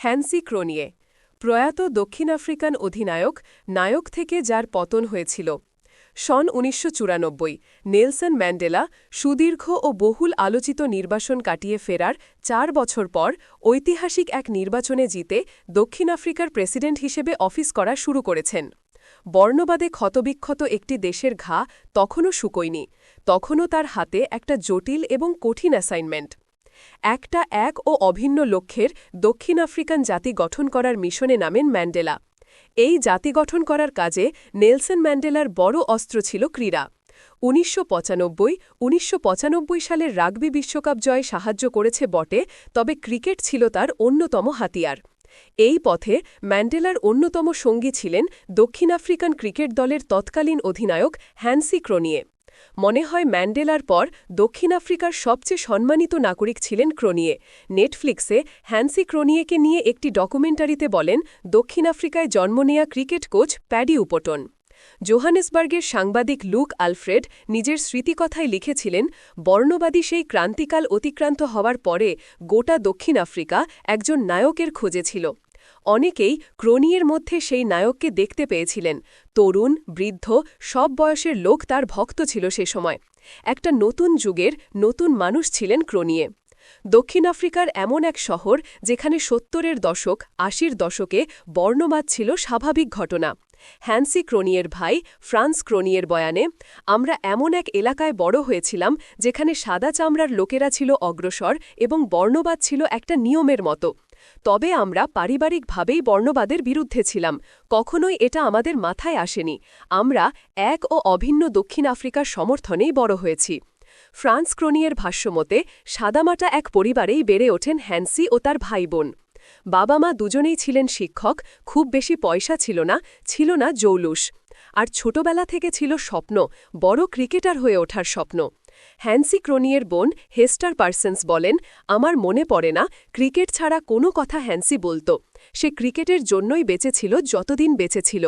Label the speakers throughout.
Speaker 1: Hansi ক্রোনিয়ে, প্রয়াত দক্ষিণ African অধিনায়ক, নায়ক থেকে যার পতন হয়েছিল। সন উনিশশো চুরানব্বই, নেলসন ম্যান্ডেলা সুদীর্ঘ ও বহুল আলোচিত নির্বাসন কাটিয়ে ফেরার চার বছর পর ঐতিহাসিক এক নির্বাচনে জিতে দক্ষিণ আফ্রিকার প্রেসিডেন্ট হিসেবে অফিস করা শুরু করেছেন। বর্ণবাদে ক্ষতবিক্ষত একটি দেশের ঘা তখনও শুকোয়নি, তখনও তার হাতে একটা জটিল এবং কঠিন অ্যাসাইনমেন্ট। একটা এক ও অভিন্ন লক্ষ্যের দক্ষিণ আফ্রিকান জাতি গঠন করার মিশনে নামেন ম্যান্ডেলা। এই জাতি গঠন করার কাজে নেলসন ম্যান্ডেলার বড় অস্ত্র ছিল ক্রীড়া। উনিশশো পঁচানব্বই, উনিশশো সালের রাগবি বিশ্বকাপ জয়ে সাহায্য করেছে বটে, তবে ক্রিকেট ছিল তার অন্যতম হাতিয়ার। এই পথে ম্যান্ডেলার অন্যতম সঙ্গী ছিলেন দক্ষিণ আফ্রিকান ক্রিকেট দলের তৎকালীন অধিনায়ক হ্যান্সি ক্রোনিয়ে। মনে হয় ম্যান্ডেলার পর দক্ষিণ আফ্রিকার সবচেয়ে সম্মানিত নাগরিক ছিলেন ক্রোনিয়ে। নেটফ্লিক্সে হ্যান্সি ক্রোনিয়েকে নিয়ে একটি ডকুমেন্টারিতে বলেন, দক্ষিণ আফ্রিকায় জন্ম নেয়া ক্রিকেট কোচ প্যাডি উপটন। জোহানেসবার্গের সাংবাদিক লুক আলফ্রেড নিজের স্মৃতিকথায় লিখেছিলেন, বর্ণবাদী সেই ক্রান্তিকাল অতিক্রান্ত হওয়ার পরে গোটা দক্ষিণ আফ্রিকা একজন নায়কের খোঁজে ছিল। অনেকেই ক্রোনিয়ের মধ্যে সেই নায়ককে দেখতে পেয়েছিলেন। তরুণ, বৃদ্ধ, সব বয়সের লোক তার ভক্ত ছিল সে সময়। একটা নতুন যুগের নতুন মানুষ ছিলেন ক্রোনিয়ে। দক্ষিণ আফ্রিকার এমন এক শহর যেখানে সত্তরের দশক, আশির দশকে বর্ণবাদ ছিল স্বাভাবিক ঘটনা। হ্যান্সি ক্রোনিয়ের ভাই, ফ্রান্স ক্রোনিয়ের বয়ানে, আমরা এমন এক এলাকায় বড় হয়েছিলাম যেখানে সাদা চামড়ার লোকেরা ছিল অগ্রসর এবং বর্ণবাদ ছিল একটা নিয়মের মতো। তবে আমরা পারিবারিকভাবেই বর্ণবাদের বিরুদ্ধে ছিলাম, কখনোই এটা আমাদের মাথায় আসেনি। আমরা এক ও অভিন্ন দক্ষিণ আফ্রিকার সমর্থনেই বড় হয়েছি। ফ্রান্স ক্রোনিয়ের ভাষ্যমতে, সাদামাটা এক পরিবারেই বেড়ে ওঠেন হ্যান্সি ও তার ভাই বোন বাবা মা দুজনেই ছিলেন শিক্ষক, খুব বেশি পয়সা ছিল না ছিল না জৌলুস। আর ছোটবেলা থেকে ছিল স্বপ্ন, বড় ক্রিকেটার হয়ে ওঠার স্বপ্ন। হ্যান্সি ক্রোনিয়ের বোন হেস্টার পার্সন্স বলেন, আমার মনে পড়ে না, ক্রিকেট ছাড়া কোনো কথা হ্যান্সি বলত। সে ক্রিকেটের জন্যই বেঁচেছিল, যতদিন বেঁচেছিল।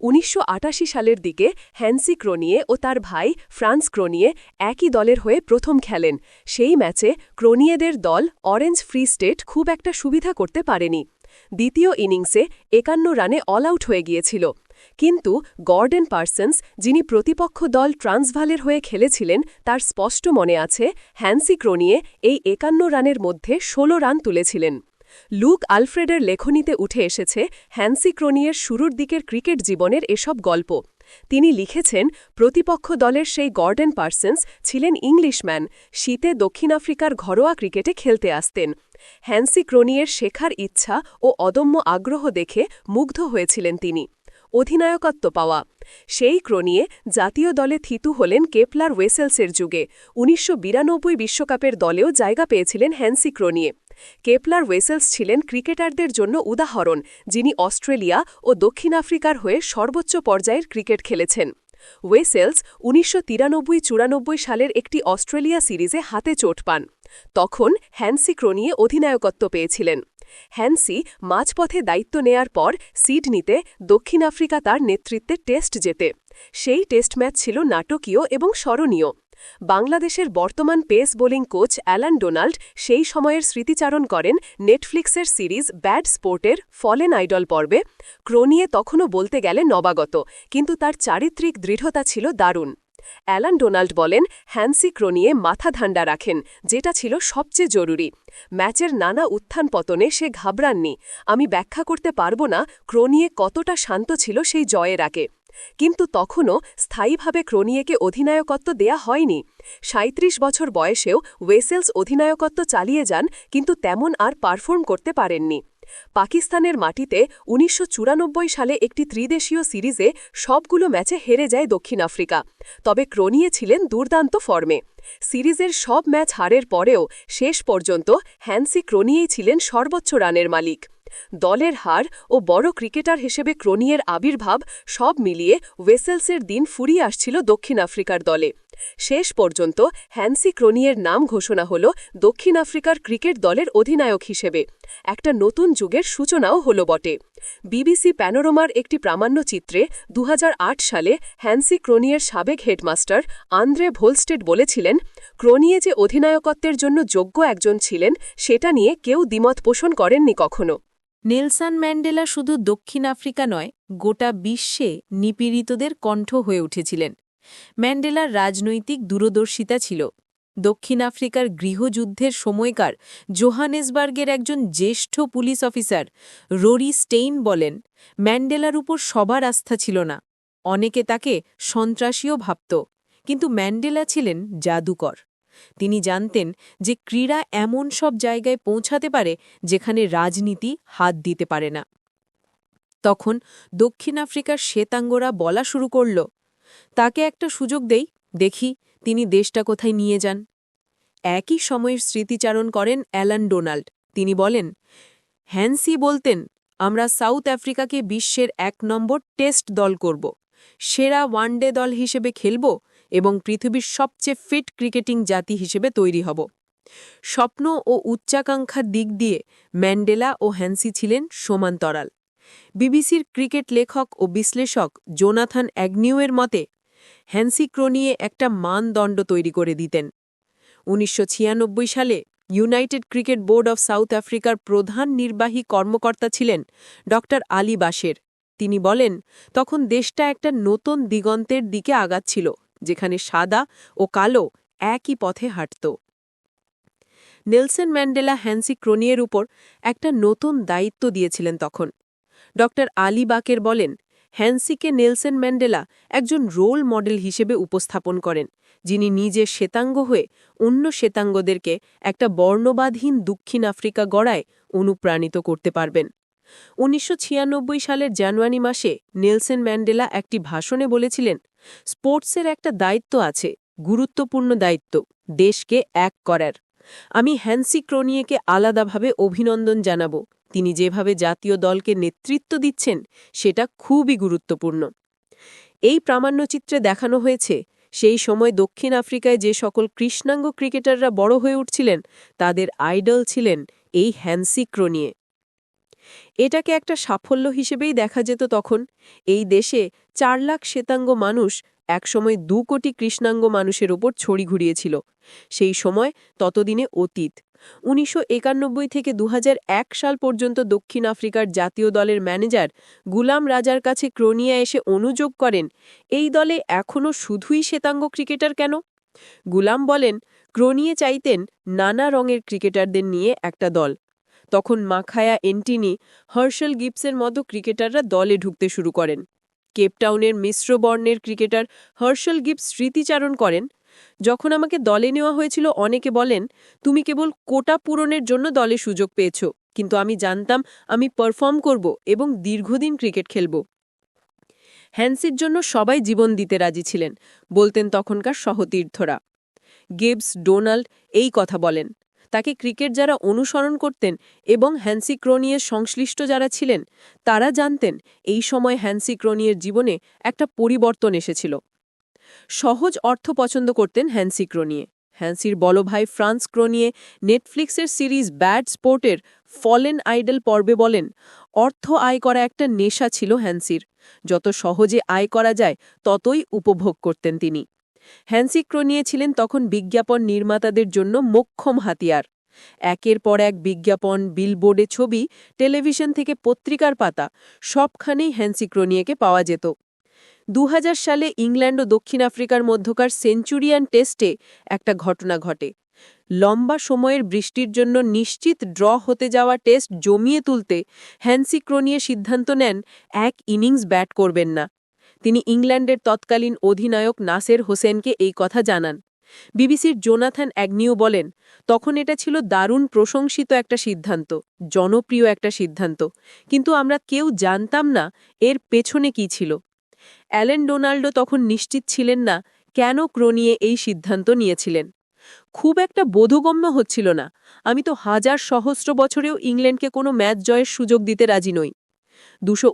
Speaker 1: উনিশশো আটাশি সালের দিকে হ্যান্সি ক্রোনিয়ে ও তার ভাই ফ্রান্স ক্রোনিয়ে একই দলের হয়ে প্রথম খেলেন। সেই ম্যাচে ক্রোনিয়েদের দল অরেঞ্জ ফ্রি স্টেট খুব একটা সুবিধা করতে পারেনি। দ্বিতীয় ইনিংসে একান্ন রানে অল আউট হয়ে গিয়েছিল। কিন্তু গর্ডেন পার্সন্স, যিনি প্রতিপক্ষ দল ট্রান্সভালের হয়ে খেলেছিলেন, তার স্পষ্ট মনে আছে, হ্যান্সি ক্রোনিয়ে এই একান্ন রানের মধ্যে ১৬ রান তুলেছিলেন। লুক আলফ্রেডের লেখনীতে উঠে এসেছে, হ্যান্সি ক্রোনিয়ের শুরুর দিকের ক্রিকেট জীবনের এসব গল্প। তিনি লিখেছেন, প্রতিপক্ষ দলের সেই গর্ডেন পার্সন্স ছিলেন ইংলিশম্যান, শীতে দক্ষিণ আফ্রিকার ঘরোয়া ক্রিকেটে খেলতে আসতেন। হ্যান্সি ক্রোনিয়ের শেখার ইচ্ছা ও অদম্য আগ্রহ দেখে মুগ্ধ হয়েছিলেন তিনি। অধিনায়কত্ব পাওয়া। সেই ক্রনিয়ে জাতীয় দলে থিতু হলেন কেপলার ওয়েসেলসের যুগে। উনিশশো বিশ্বকাপের দলেও জায়গা পেয়েছিলেন হ্যান্সি ক্রনিয়ে। কেপলার ওয়েসেলস ছিলেন ক্রিকেটারদের জন্য উদাহরণ, যিনি অস্ট্রেলিয়া ও দক্ষিণ আফ্রিকার হয়ে সর্বোচ্চ পর্যায়ের ক্রিকেট খেলেছেন। ওয়েসেলস উনিশশো চুরানব্বই সালের একটি অস্ট্রেলিয়া সিরিজে হাতে চোট পান। তখন হ্যান্সি ক্রোনিয়ে অধিনায়কত্ব পেয়েছিলেন। হ্যান্সি মাঝপথে দায়িত্ব নেয়ার পর সিডনিতে দক্ষিণ আফ্রিকা তার নেতৃত্বে টেস্ট জেতে। সেই টেস্ট ম্যাচ ছিল নাটকীয় এবং স্মরণীয়। বাংলাদেশের বর্তমান pace bowling coach Allan Donald সেই সময়ের স্মৃতিচারণ করেন নেটফ্লিক্সের সিরিজ ব্যাড স্পোর্টের ফলেন আইডল পর্বে। ক্রোনিয়ে তখনও বলতে গেলে নবাগত, কিন্তু তার চারিত্রিক দৃঢ়তা ছিল দারুণ। অ্যালান ডোনাল্ড বলেন, হ্যান্সি ক্রোনিয়ে মাথা ধান্ডা রাখেন, যেটা ছিল সবচেয়ে জরুরি। ম্যাচের নানা উত্থান পতনে সে ঘাবড়াননি। আমি ব্যাখ্যা করতে পারব না ক্রোনিয়ে কতটা শান্ত ছিল সেই জয়ের আগে। কিন্তু তখনও স্থায়ীভাবে ক্রোনিয়েকে অধিনায়কত্ব দেয়া হয়নি। সাঁত্রিশ বছর বয়সেও ওয়েসেলস অধিনায়কত্ব চালিয়ে যান, কিন্তু তেমন আর পারফর্ম করতে পারেননি। পাকিস্তানের মাটিতে উনিশশো চুরানব্বই সালে একটি ত্রিদেশীয় সিরিজে সবগুলো ম্যাচে হেরে যায় দক্ষিণ আফ্রিকা, তবে ক্রোনিয়ে ছিলেন দুর্দান্ত ফর্মে। সিরিজের সব ম্যাচ হারের পরেও শেষ পর্যন্ত হ্যান্সি ক্রোনিয়েই ছিলেন সর্বোচ্চ রানের মালিক। দলের হার ও বড় ক্রিকেটার হিসেবে ক্রোনিয়ের আবির্ভাব সব মিলিয়ে ওয়েসেলসের দিন ফুরিয়ে আসছিল দক্ষিণ আফ্রিকার দলে। শেষ পর্যন্ত হ্যান্সি ক্রোনিয়ের নাম ঘোষণা হল দক্ষিণ আফ্রিকার ক্রিকেট দলের অধিনায়ক হিসেবে। একটা নতুন যুগের সূচনাও হল বটে। বিবিসি প্যানোরোমার একটি প্রামাণ্য চিত্রে দু হাজার আট সালে হ্যান্সি ক্রোনিয়ের সাবেক হেডমাস্টার আন্দ্রে ভোলস্টেড বলেছিলেন, ক্রোনিয়ে যে অধিনায়কত্বের জন্য যোগ্য একজন ছিলেন, সেটা নিয়ে কেউ দ্বিমত পোষণ করেননি কখনো।
Speaker 2: নেলসন ম্যান্ডেলা শুধু দক্ষিণ আফ্রিকা নয়, গোটা বিশ্বে নিপীড়িতদের কণ্ঠ হয়ে উঠেছিলেন। ম্যান্ডেলার রাজনৈতিক দূরদর্শিতা ছিল। দক্ষিণ আফ্রিকার গৃহযুদ্ধের সময়কার জোহানেসবার্গের একজন জ্যেষ্ঠ পুলিশ অফিসার, রোরি স্টেইন বলেন, ম্যান্ডেলার উপর সবার আস্থা ছিল না। অনেকে তাকে সন্ত্রাসীও ভাবত। কিন্তু ম্যান্ডেলা ছিলেন জাদুকর। তিনি জানতেন যে ক্রীড়া এমন সব জায়গায় পৌঁছাতে পারে যেখানে রাজনীতি হাত দিতে পারে না। তখন দক্ষিণ আফ্রিকার শ্বেতাঙ্গরা বলা শুরু করল, তাকে একটা সুযোগ দেই, দেখি তিনি দেশটা কোথায় নিয়ে যান। একই সময়ের স্মৃতিচারণ করেন অ্যালান ডোনাল্ড। তিনি বলেন, হ্যান্সি বলতেন, আমরা সাউথ আফ্রিকাকে বিশ্বের এক নম্বর টেস্ট দল করব, সেরা ওয়ানডে দল হিসেবে খেলব এবং পৃথিবীর সবচেয়ে ফিট ক্রিকেটিং জাতি হিসেবে তৈরি হব। স্বপ্ন ও উচ্চাকাঙ্ক্ষার দিক দিয়ে ম্যান্ডেলা ও হ্যান্সি ছিলেন সমান্তরাল বিবিসির ক্রিকেট লেখক ও বিশ্লেষক জোনাথান অ্যাগনিউয়ের মতে, হ্যান্সি ক্রোনিয়ে একটা মানদণ্ড তৈরি করে দিতেন। উনিশশো ছিয়ানব্বই সালে United cricket board of South আফ্রিকার প্রধান নির্বাহী কর্মকর্তা ছিলেন ড. আলী বাসের তিনি বলেন, তখন দেশটা একটা নতুন দিগন্তের দিকে আগাচ্ছিল। যেখানে সাদা ও কালো একই পথে হাঁটত। নেলসন ম্যান্ডেলা হ্যান্সি ক্রোনিয়ের উপর একটা নতুন দায়িত্ব দিয়েছিলেন তখন। ড আলী বাকের বলেন, হ্যান্সিকে নেলসন ম্যান্ডেলা একজন রোল মডেল হিসেবে উপস্থাপন করেন, যিনি নিজে শ্বেতাঙ্গ হয়ে অন্য শ্বেতাঙ্গদেরকে একটা বর্ণবাদহীন দক্ষিণ আফ্রিকা গড়ায় অনুপ্রাণিত করতে পারবেন। উনিশশো ছিয়ানব্বই সালের জানুয়ারি মাসে নেলসন ম্যান্ডেলা একটি ভাষণে বলেছিলেন, স্পোর্টসের একটা দায়িত্ব আছে, গুরুত্বপূর্ণ দায়িত্ব, দেশকে এক করার। আমি হ্যান্সি ক্রোনিয়েকে আলাদাভাবে অভিনন্দন জানাব। তিনি যেভাবে জাতীয় দলকে নেতৃত্ব দিচ্ছেন, সেটা খুবই গুরুত্বপূর্ণ। এই প্রামাণ্যচিত্রে দেখানো হয়েছে, সেই সময় দক্ষিণ আফ্রিকায় যে সকল কৃষ্ণাঙ্গ ক্রিকেটাররা বড় হয়ে উঠছিলেন, তাদের আইডল ছিলেন এই হ্যান্সি ক্রোনিয়ে। এটাকে একটা সাফল্য হিসেবেই দেখা যেত তখন। এই দেশে চার লাখ শ্বেতাঙ্গ মানুষ একসময় দু কোটি কৃষ্ণাঙ্গ মানুষের ওপর ছড়ি ঘুরিয়েছিল। সেই সময় ততদিনে অতীত। উনিশশো একানব্বই থেকে দু হাজার এক সাল পর্যন্ত দক্ষিণ আফ্রিকার জাতীয় দলের ম্যানেজার গুলাম রাজার কাছে ক্রোনিয়া এসে অনুযোগ করেন, এই দলে এখনও শুধুই শ্বেতাঙ্গ ক্রিকেটার কেন? গুলাম বলেন, ক্রোনিয়ে চাইতেন নানা রঙের ক্রিকেটারদের নিয়ে একটা দল। তখন মাখায়া এন্টিনি হার্শল গিপসের মতো ক্রিকেটাররা দলে ঢুকতে শুরু করেন। কেপটাউনের মিশ্র বর্ণের ক্রিকেটার হার্শল গিপস স্মৃতিচারণ করেন। যখন আমাকে দলে নেওয়া হয়েছিল, অনেকে বলেন, তুমি কেবল কোটা পূরণের জন্য দলে সুযোগ পেয়েছ, কিন্তু আমি জানতাম আমি পারফর্ম করব এবং দীর্ঘদিন ক্রিকেট খেলব। হ্যান্সির জন্য সবাই জীবন দিতে রাজি ছিলেন, বলতেন তখনকার সহতীর্থরা। গিবস, ডোনাল্ড এই কথা বলেন তাকে ক্রিকেট যারা অনুসরণ করতেন এবং হ্যান্সি ক্রোনিয়ের সংশ্লিষ্ট যারা ছিলেন, তারা জানতেন এই সময় হ্যান্সি ক্রোনিয়ের জীবনে একটা পরিবর্তন এসেছিল। সহজ অর্থ পছন্দ করতেন হ্যান্সি ক্রোনিয়ে। হ্যান্সির বড় ভাই ফ্রান্স ক্রোনিয়ে নেটফ্লিক্সের সিরিজ ব্যাড স্পোর্টের ফলেন আইডল পর্বে বলেন, অর্থ আয় করা একটা নেশা ছিল হ্যান্সির। যত সহজে আয় করা যায়, ততই উপভোগ করতেন তিনি। হ্যান্সি ক্রোনিয়ে ছিলেন তখন বিজ্ঞাপন নির্মাতাদের জন্য মোক্ষম হাতিয়ার। একের পর এক বিজ্ঞাপন, বিলবোর্ডে ছবি, টেলিভিশন থেকে পত্রিকার পাতা, সবখানেই হ্যান্সি ক্রোনিয়েকে পাওয়া যেত। দু হাজার সালে ইংল্যান্ড ও দক্ষিণ আফ্রিকার মধ্যকার সেঞ্চুরিয়ান টেস্টে একটা ঘটনা ঘটে। লম্বা সময়ের বৃষ্টির জন্য নিশ্চিত ড্র হতে যাওয়া টেস্ট জমিয়ে তুলতে হ্যান্সি ক্রোনিয়ে সিদ্ধান্ত নেন, এক ইনিংস ব্যাট করবেন না। তিনি ইংল্যান্ডের তৎকালীন অধিনায়ক নাসের হোসেনকে এই কথা জানান। বিবিসির জোনাথন অ্যাগনিউ বলেন, তখন এটা ছিল দারুণ প্রশংসিত একটা সিদ্ধান্ত, জনপ্রিয় একটা সিদ্ধান্ত, কিন্তু আমরা কেউ জানতাম না এর পেছনে কি ছিল। অ্যালেন ডোনাল্ডো তখন নিশ্চিত ছিলেন না কেন ক্রোনিয়ে এই সিদ্ধান্ত নিয়েছিলেন। খুব একটা বোধগম্য হচ্ছিল না। আমি তো হাজার সহস্র বছরেও ইংল্যান্ডকে কোনো ম্যাচ জয়ের সুযোগ দিতে রাজি নই। দুশো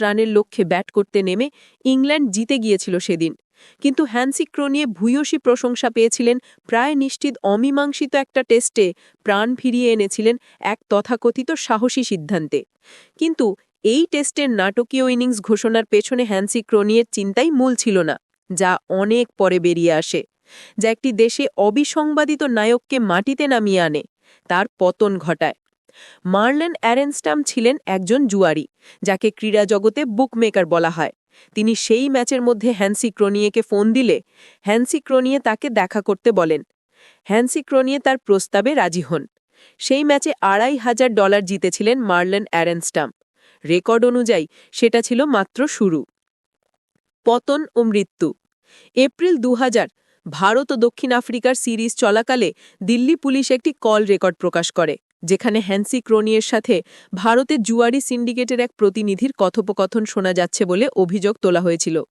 Speaker 2: রানের লক্ষ্যে ব্যাট করতে নেমে ইংল্যান্ড জিতে গিয়েছিল সেদিন। কিন্তু হ্যান্সি ক্রোনিয়ে ভূয়সী প্রশংসা পেয়েছিলেন প্রায় নিশ্চিত অমীমাংসিত একটা টেস্টে প্রাণ ফিরিয়ে এনেছিলেন এক তথাকথিত সাহসী সিদ্ধান্তে। কিন্তু এই টেস্টের নাটকীয় ইনিংস ঘোষণার পেছনে হ্যান্সি ক্রোনিয়ের চিন্তাই মূল ছিল না, যা অনেক পরে বেরিয়ে আসে, যা একটি দেশে অবিসংবাদিত নায়ককে মাটিতে নামিয়ে আনে, তার পতন ঘটায়। মার্লেন অ্যারেনস্টাম ছিলেন একজন জুয়ারি, যাকে ক্রীড়া জগতে বুকমেকার বলা হয়। তিনি সেই ম্যাচের মধ্যে হ্যান্সি ক্রোনিয়েকে ফোন দিলে হ্যান্সি ক্রোনিয়ে তাকে দেখা করতে বলেন। হ্যান্সি ক্রোনিয়ে তার প্রস্তাবে রাজি হন। সেই ম্যাচে আড়াই হাজার ডলার জিতেছিলেন মার্লেন অ্যারেনস্টাম। রেকর্ড অনুযায়ী সেটা ছিল মাত্র শুরু। পতন ও মৃত্যু। এপ্রিল দু হাজার ভারত ও দক্ষিণ আফ্রিকার সিরিজ চলাকালে দিল্লি পুলিশ একটি কল রেকর্ড প্রকাশ করে। যেখানে হ্যান্সি ক্রোনিয়ের সাথে ভারতের জুয়ারি সিন্ডিকেটের এক প্রতিনিধির কথোপকথন শোনা যাচ্ছে বলে অভিযোগ তোলা হয়েছিল।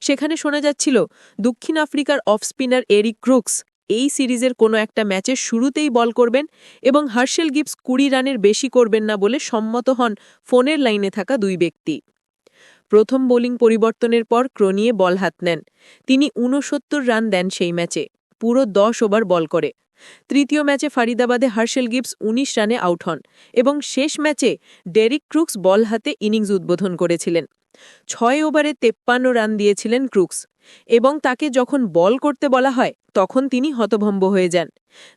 Speaker 2: সেখানে শোনা যাচ্ছিল, দক্ষিণ আফ্রিকার অফ স্পিনার এরিক ক্রুকস এই সিরিজের কোনো একটা ম্যাচের শুরুতেই বল করবেন এবং হার্শেল গিবস কুড়ি রানের বেশি করবেন না বলে সম্মত হন ফোনের লাইনে থাকা দুই ব্যক্তি। প্রথম বোলিং পরিবর্তনের পর ক্রোনিয়ে বল হাত নেন। তিনি ঊনসত্তর রান দেন সেই ম্যাচে। পুরো দশ ওভার বল করে। তৃতীয় ম্যাচে ফারিদাবাদে হার্শেল গিবস ১৯ রানে আউট হন এবং শেষ ম্যাচে ডেরিক ক্রুক্স বল হাতে ইনিংস উদ্বোধন করেছিলেন। ছয় ওভারে তেপ্পান্ন রান দিয়েছিলেন ক্রুক্স এবং তাকে যখন বল করতে বলা হয়, তখন তিনি হতভম্ব হয়ে যান।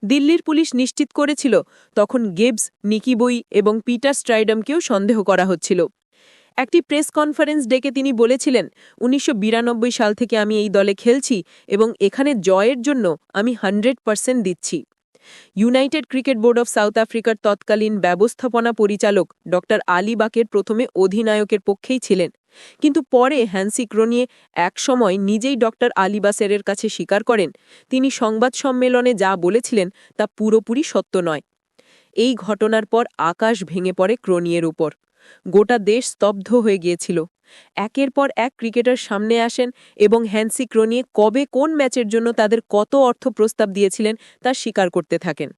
Speaker 2: দিল্লির পুলিশ নিশ্চিত করেছিল, তখন গেবস, নিকি বই এবং পিটার স্ট্রাইডমকেও সন্দেহ করা হচ্ছিল। একটি প্রেস কনফারেন্স ডেকে তিনি বলেছিলেন, উনিশশো বিরানব্বই সাল থেকে আমি এই দলে খেলছি এবং এখানে জয়ের জন্য আমি হান্ড্রেড পার্সেন্ট দিচ্ছি। United Cricket Board of South আফ্রিকার তৎকালীন ব্যবস্থাপনা পরিচালক ড আলী বাকের প্রথমে অধিনায়কের পক্ষেই ছিলেন। কিন্তু পরে হ্যান্সি ক্রোনিয়ে একসময় নিজেই ড আলিবাসেরের কাছে স্বীকার করেন। তিনি সংবাদ সম্মেলনে যা বলেছিলেন তা পুরোপুরি সত্য নয়। এই ঘটনার পর আকাশ ভেঙে পড়ে ক্রোনিয়ের উপর। গোটা দেশ স্তব্ধ হয়ে গিয়েছিল। একের পর এক ক্রিকেটার সামনে আসেন এবং হ্যান্সি ক্রোনিয়ে কবে কোন ম্যাচের জন্য তাদের কত অর্থ প্রস্তাব দিয়েছিলেন তা স্বীকার করতে থাকেন।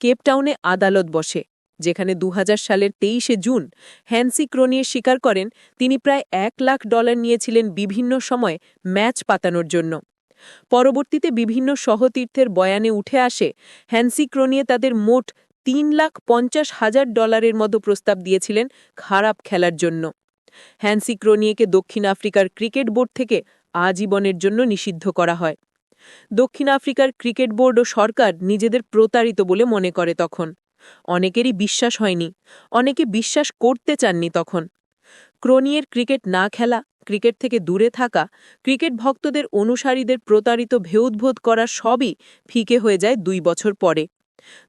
Speaker 2: কেপটাউনে আদালত বসে, যেখানে দু হাজার সালের তেইশে জুন হ্যান্সি ক্রোনিয়ে স্বীকার করেন, তিনি প্রায় এক লাখ ডলার নিয়েছিলেন বিভিন্ন সময় ম্যাচ পাতানোর জন্য। পরবর্তীতে বিভিন্ন সহতীর্থের বয়ানে উঠে আসে, হ্যান্সি ক্রোনিয়ে তাদের মোট তিন লাখ পঞ্চাশ হাজার ডলারের মতো প্রস্তাব দিয়েছিলেন খারাপ খেলার জন্য। হ্যান্সি ক্রোনিয়েকে দক্ষিণ আফ্রিকার ক্রিকেট বোর্ড থেকে আজীবনের জন্য নিষিদ্ধ করা হয়। দক্ষিণ আফ্রিকার ক্রিকেট বোর্ড ও সরকার নিজেদের প্রতারিত বলে মনে করে তখন। অনেকেরই বিশ্বাস হয়নি, অনেকে বিশ্বাস করতে চাননি তখন। ক্রোনিয়ের ক্রিকেট না খেলা, ক্রিকেট থেকে দূরে থাকা, ক্রিকেট ভক্তদের অনুসারীদের প্রতারিত ভেউদ্বোধ করা সবই ফিকে হয়ে যায় দুই বছর পরে।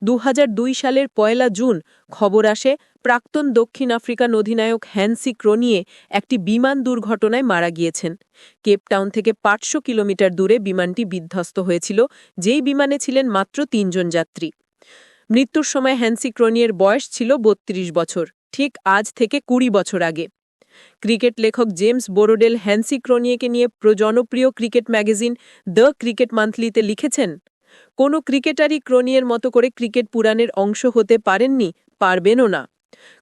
Speaker 2: দু হাজার দুই সালের পয়লা জুন খবর আসে প্রাক্তন দক্ষিণ আফ্রিকান অধিনায়ক হ্যান্সি ক্রোনিয়ে একটি বিমান দুর্ঘটনায় মারা গিয়েছেন। কেপটাউন থেকে পাঁচশো কিলোমিটার দূরে বিমানটি বিধ্বস্ত হয়েছিল, যেই বিমানে ছিলেন মাত্র তিনজন যাত্রী। মৃত্যুর সময় হ্যান্সি ক্রোনিয়ের বয়স ছিল বত্রিশ বছর, ঠিক আজ থেকে কুড়ি বছর আগে। ক্রিকেট লেখক জেমস বোরোডেল হ্যান্সি ক্রোনিয়েকে নিয়ে জনপ্রিয় ক্রিকেট ম্যাগাজিন দ্য ক্রিকেট মান্থলিতে লিখেছেন কোনো ক্রিকেটারই ক্রোনিয়ের মতো করে ক্রিকেট পুরাণের অংশ হতে পারেননি, পারবেনও না।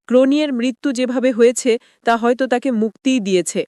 Speaker 2: ক্রোনিয়ের মৃত্যু যেভাবে হয়েছে, তা হয়তো তাকে মুক্তিই দিয়েছে।